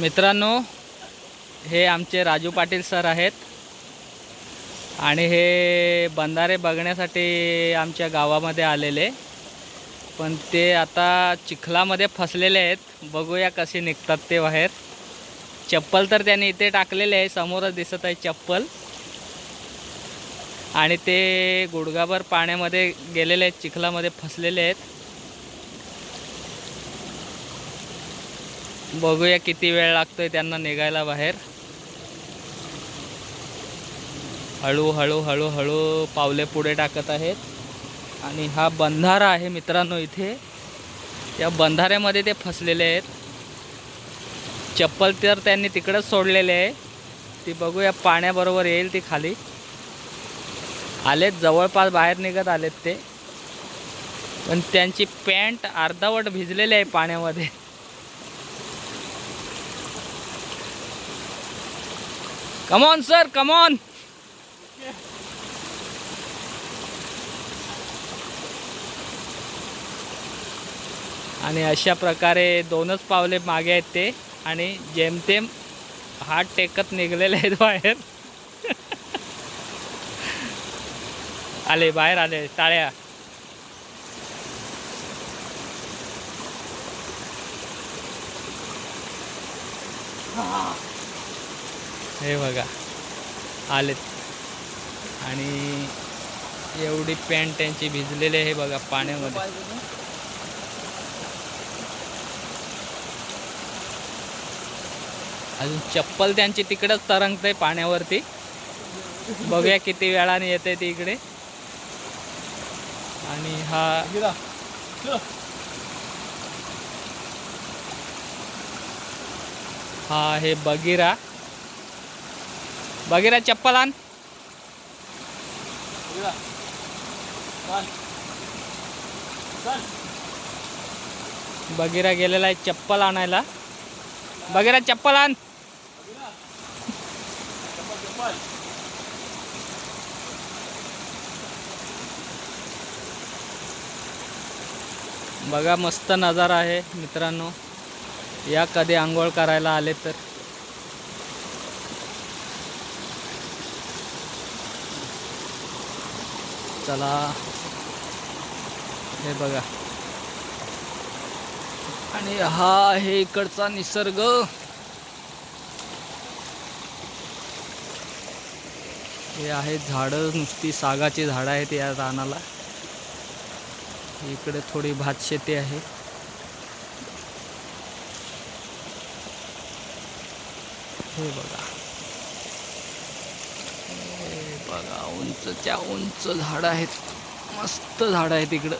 मित्रांनो हे आमचे राजू पाटील सर आहेत. आणि हे बंधारे बघण्यासाठी आमच्या गावामध्ये आलेले. पण ते आता चिखलामध्ये फसलेले आहेत. बघूया कसे निघतात ते बाहेर. चप्पल तर त्यांनी इथे टाकलेले आहे. समोरच दिसत आहे चप्पल. आणि ते गुडघाभर पाण्यामध्ये गेलेले आहेत. चिखलामध्ये फसलेले आहेत. बघूया किती वेळ लागतोय त्यांना निघायला बाहेर. हळूहळू हळूहळू पावले पुढे टाकत आहेत. आणि हा बंधारा आहे मित्रांनो इथे. या बंधाऱ्यामध्ये ते फसलेले आहेत. चप्पल तर त्यांनी तिकडंच सोडलेले आहे. ती बघूया पाण्याबरोबर येईल ती खाली. आलेत जवळपास बाहेर निघत आलेत ते. पण त्यांची पॅन्ट अर्धावट भिजलेली आहे पाण्यामध्ये. कमॉन सर कमॉन आणि अशा प्रकारे दोनच पावले मागे आहेत ते आणि जेमतेम हात टेकत निघलेले आहेत बाहेर. आले बाहेर आले टाळ्या. हे बघा. आलेत. आणि एवढी पॅन्ट त्यांची भिजलेली आहे बघा पाण्यामध्ये. अजून चप्पल त्यांची तिकडेच तरंगते पाण्यावरती. बघूया किती वेळाने येते ती इकडे. आणि हा हा आहे बगीरा. बगीरा चप्पल आण बगीरा गेलेला आहे चप्पल आणायला. बगीरा चप्पल आण बघा मस्त नजारा आहे मित्रांनो. या कधी आंघोळ करायला आले तर. चला. हे बघा. आणि हा आहे इकडचा निसर्ग. हे आहेत झाडं नुसती सागाची झाडं आहेत या रानाला. इकडे थोडी भात शेती आहे. हे बघा हे बघा उंचच्या उंच झाडं आहेत. मस्त झाडं आहेत इकडं.